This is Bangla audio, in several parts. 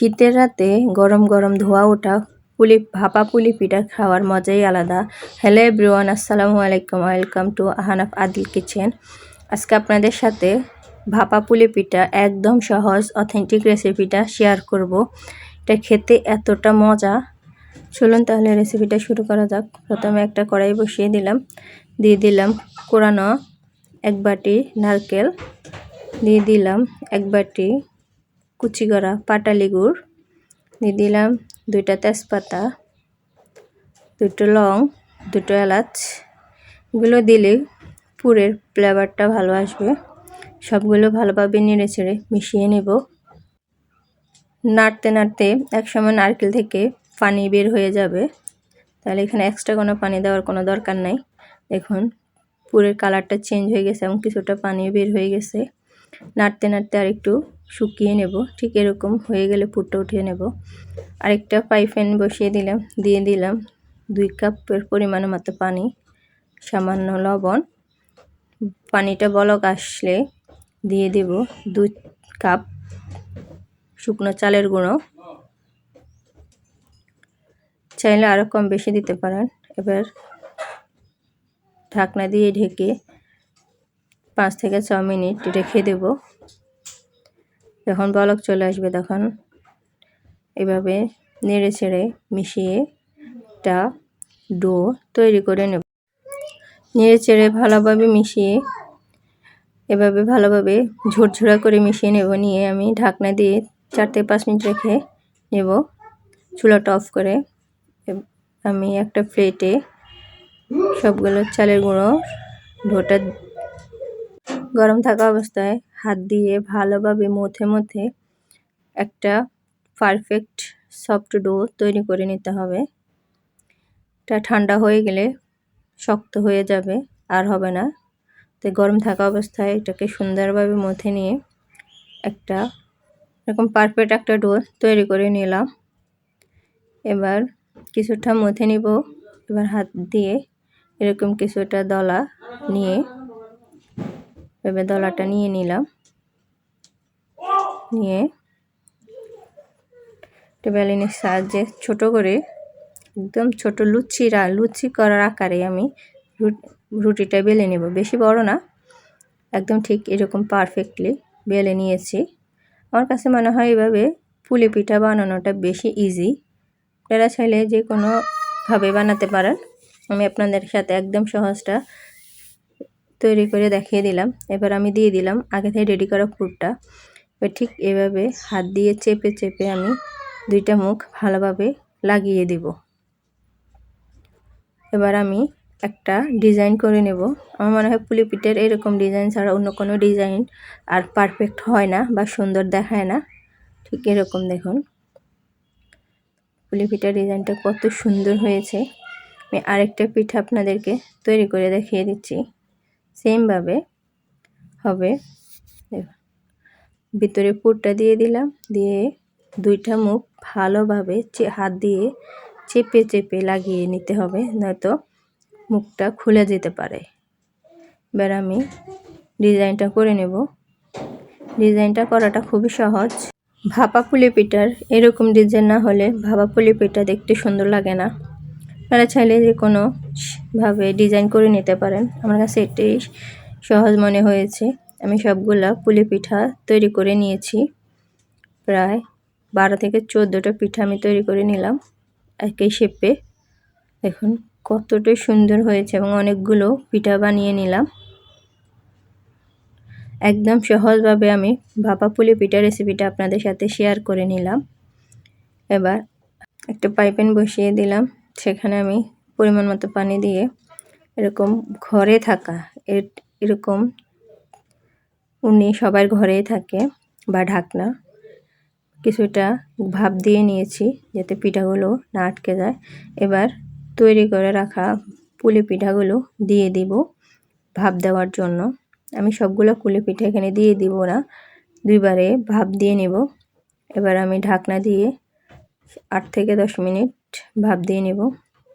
শীতের রাতে গরম গরম ধোয়া ওঠা, পুলি, ভাপা পুলি পিঠা খাওয়ার মজাই আলাদা। হ্যালো এভরিওয়ান, আসসালামু আলাইকুম। Welcome to Ahnaf Adil kitchen. আজকে আপনাদের সাথে ভাপা পুলি পিঠা একদম সহজ অথেন্টিক রেসিপিটা শেয়ার করব। এটা খেতে এতটা মজা। চলুন তাহলে রেসিপিটা শুরু করা যাক। প্রথমে একটা কড়াই বসিয়ে দিলাম। দিয়ে দিলাম কোরানো এক বাটি নারকেল। দিয়ে দিলাম এক বাটি কুচি করা পাটালি গুড় দিয়ে দিলাম দুইটা তেজপাতা, দুটো লং, দুটো এলাচ। এগুলো দিলে পুরের ফ্লেভারটা ভালো আসবে। সবগুলো ভালোভাবে নেড়ে ছেড়ে মিশিয়ে নেব। নাড়তে নাড়তে একসময় নারকেল থেকে পানি বের হয়ে যাবে। তাহলে এখানে এক্সট্রা কোনো পানি দেওয়ার কোনো দরকার নাই। দেখুন, পুরের কালারটা চেঞ্জ হয়ে গেছে এবং কিছুটা পানিও বের হয়ে গেছে। নাড়তে নাড়তে আর একটু শুকিয়ে নেব। ঠিক এরকম হয়ে গেলে পুরটা উঠিয়ে নেব। আরেকটা পাইফ্যান বসিয়ে দিলাম। দিয়ে দিলাম দুই কাপের পরিমাণ মতো পানি, সামান্য লবণ। পানিটা বলক আসলে দিয়ে দেব দুই কাপ শুকনো চালের গুঁড়ো। চাইলে আরও কম বেশি দিতে পারেন। এবার ঢাকনা দিয়ে ঢেকে পাঁচ থেকে ছ মিনিট রেখে দেব। যখন বলক চলে আসবে তখন এভাবে নেড়ে ছেড়ে মিশিয়ে একটা ডো তৈরি করে নেব। নেড়ে চেড়ে ভালোভাবে মিশিয়ে এভাবে ভালোভাবে ঝুরঝুরা করে মিশিয়ে নেব। নিয়ে আমি ঢাকনা দিয়ে চার থেকে পাঁচ মিনিট রেখে নেব। চুলাটা অফ করে আমি একটা প্লেটে সবগুলো চালের গুঁড়ো ঢোটা গরম থাকা অবস্থায় হাত দিয়ে ভালোভাবে মধ্যে মধ্যে একটা পারফেক্ট সফট ডো তৈরি করে নিতে হবে। এটা ঠান্ডা হয়ে গেলে শক্ত হয়ে যাবে, আর হবে না। তো গরম থাকা অবস্থায় এটাকে সুন্দরভাবে মধ্যে নিয়ে একটা এরকম পারফেক্ট একটা ডো তৈরি করে নিলাম। এবার কিছুটা মধ্যে নিব। এবার হাত দিয়ে এরকম কিছুটা দলা নিয়ে এবার দলাটা নিয়ে নিলাম। নিয়ে বেলিনের সাহায্যে ছোট করে, একদম ছোট লুচিরা লুচি করার আকারে আমি রুটিটা বেলে নেব। বেশি বড় না, একদম ঠিক এরকম পারফেক্টলি বেলে নিয়েছি। আমার কাছে মনে হয় এভাবে পুলি পিঠা বানানোটা বেশি ইজি আপনারা চাইলে যে কোনোভাবে বানাতে পারেন। আমি আপনাদের সাথে একদম সহজটা তৈরি করে দেখিয়ে দিলাম। এবার আমি দিয়ে দিলাম আগে থেকে রেডি করা ফুডটা এবার ঠিক এভাবে হাত দিয়ে চেপে চেপে আমি দুইটা মুখ ভালোভাবে লাগিয়ে দেব। এবার আমি একটা ডিজাইন করে নেব। আমার মনে হয় পুলি পিঠের এরকম ডিজাইন ছাড়া অন্য কোনো ডিজাইন আর পারফেক্ট হয় না বা সুন্দর দেখায় না। ঠিক এরকম দেখুন। পুলি পিঠার ডিজাইনটা কত সুন্দর হয়েছে। আমি আরেকটা পিঠা আপনাদেরকে তৈরি করে দেখিয়ে দিচ্ছি। সেমভাবে হবে। ভিতরে পুরটা দিয়ে দিলাম, দিয়ে দুইটা মুখ ভালোভাবে হাত দিয়ে চেপে চেপে লাগিয়ে নিতে হবে, নয়তো মুখটা খুলে যেতে পারে। এবার আমি ডিজাইনটা করে নেব। ডিজাইনটা করাটা খুবই সহজ। ভাপা পুলি পিঠার এরকম ডিজাইন না হলে ভাপা পুলি পিঠা দেখতে সুন্দর লাগে না। আপনারা চাইলে যে কোনোভাবে ডিজাইন করে নিতে পারেন। আমার কাছে এটাই সহজ মনে হয়েছে। আমি সবগুলা পুলি পিঠা তৈরি করে নিয়েছি। প্রায় বারো থেকে চোদ্দোটা পিঠা আমি তৈরি করে নিলাম একই শেপে দেখুন কতটাই সুন্দর হয়েছে এবং অনেকগুলো পিঠা বানিয়ে নিলাম। একদম সহজভাবে আমি ভাপা পুলি পিঠা রেসিপিটা আপনাদের সাথে শেয়ার করে নিলাম। এবার একটা পাইপেন বসিয়ে দিলাম। সেখানে আমি পরিমাণ মতো পানি দিয়ে এরকম ঘরে থাকা এরকম উনি সবার ঘরেই থাকে বা ঢাকনা, কিছুটা ভাপ দিয়ে নিয়েছি যাতে পিঠাগুলো না আটকে যায়। এবার তৈরি করে রাখা পুলি পিঠাগুলো দিয়ে দিব ভাপ দেওয়ার জন্য। আমি সবগুলো পুলি পিঠা এখানে দিয়ে দিব না, দুইবারে ভাপ দিয়ে নেব। এবার আমি ঢাকনা দিয়ে আট থেকে দশ মিনিট ভাপ দিয়ে নেব।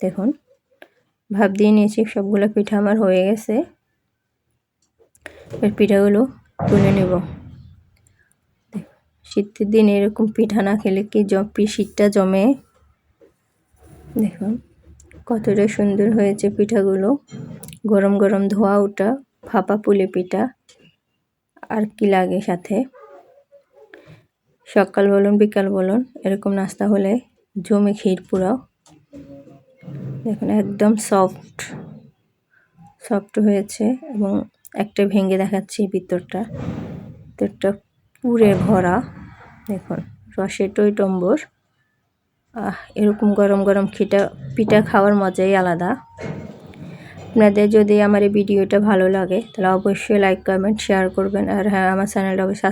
দেখুন, ভাপ দিয়ে নিয়েছি, সবগুলো পিঠা আমার হয়ে গেছে। এবার পিঠাগুলো তুলে নেব। শীতের দিনে এরকম পিঠা না খেলে কি জপি শীতটা জমে? দেখুন, কতটা সুন্দর হয়েছে পিঠাগুলো। গরম গরম ধোয়া ওটা, ফাঁপা পুলি পিঠা, আর কি লাগে সাথে? সকাল বলুন, বিকাল বলুন, এরকম নাস্তা হলে জমে ক্ষীর পুরাও দেখুন, একদম সফট সফট হয়েছে এবং একটা ভেঙে দেখাচ্ছি ভিতরটা। ভিতরটা পুরে ভরা। দেখুন রসে টই টম্বর এরকম গরম গরম খিটা, পিঠা খাওয়ার মজাই আলাদা। আপনাদের যদি আমার এই ভিডিওটা ভালো লাগে, তাহলে অবশ্যই লাইক কমেন্ট শেয়ার করবেন। আর হ্যাঁ আমার চ্যানেলটা অবশ্যই